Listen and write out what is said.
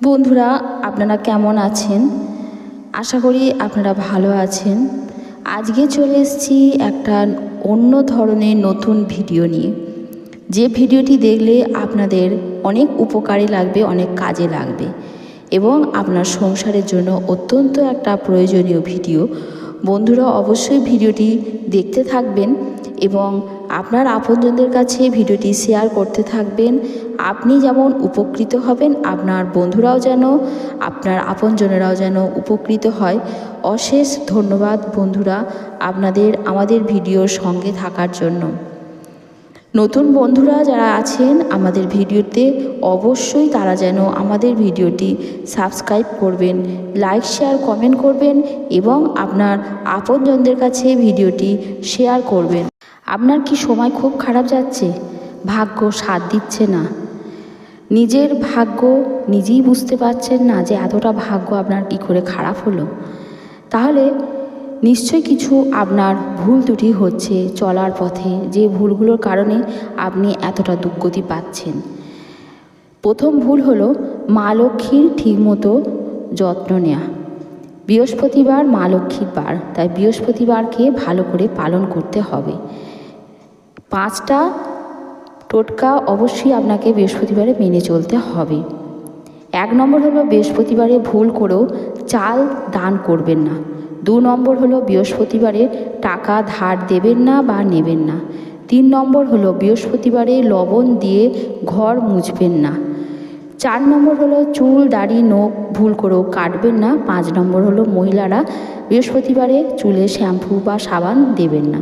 বন্ধুরা, আপনারা কেমন আছেন? আশা করি আপনারা ভালো আছেন। আজকে চলে এসেছি একটা অন্য ধরনের নতুন ভিডিও নিয়ে। যে ভিডিওটি দেখলে আপনাদের অনেক উপকারে লাগবে, অনেক কাজে লাগবে এবং আপনার সংসারের জন্য অত্যন্ত একটা প্রয়োজনীয় ভিডিও। বন্ধুরা, অবশ্যই ভিডিওটি দেখতে থাকবেন এবং আপনার আপনজনদের কাছে ভিডিওটি শেয়ার করতে থাকবেন। আপনি যেমন উপকৃত হবেন, আপনার বন্ধুরাও যেন, আপনার আপনজনেরাও যেন উপকৃত হয়। অশেষ ধন্যবাদ বন্ধুরা আপনাদের, আমাদের ভিডিওর সঙ্গে থাকার জন্য। নতুন বন্ধুরা যারা আছেন আমাদের ভিডিওতে, অবশ্যই তারা যেন আমাদের ভিডিওটি সাবস্ক্রাইব করবেন, লাইক, শেয়ার, কমেন্ট করবেন এবং আপনার আপনজনদের কাছে ভিডিওটি শেয়ার করবেন। আপনার কি সময় খুব খারাপ যাচ্ছে? ভাগ্য সাথ দিচ্ছে না। নিজের ভাগ্য নিজেই বুঝতে পারছেন না যে এতটা ভাগ্য আপনার কি করে খারাপ হলো। তাহলে নিশ্চয়ই কিছু আপনার ভুল ত্রুটি হচ্ছে চলার পথে, যে ভুলগুলোর কারণে আপনি এতটা দুর্গতি পাচ্ছেন। প্রথম ভুল হলো মা লক্ষ্মীর ঠিকমতো যত্ন নেওয়া বৃহস্পতিবার মা লক্ষ্মীর বার, তাই বৃহস্পতিবারকে ভালো করে পালন করতে হবে। পাঁচটা টোটকা অবশ্যই আপনাকে বৃহস্পতিবারে মেনে চলতে হবে। এক নম্বর হলো বৃহস্পতিবারে ভুল করেও চাল দান করবেন না। দু নম্বর হলো বৃহস্পতিবারে টাকা ধার দেবেন না বা নেবেন না। তিন নম্বর হলো বৃহস্পতিবারে লবণ দিয়ে ঘর মুছবেন না। চার নম্বর হলো চুল, দাড়ি, নখ ভুল করেও কাটবেন না। পাঁচ নম্বর হলো মহিলারা বৃহস্পতিবারে চুলে শ্যাম্পু বা সাবান দেবেন না।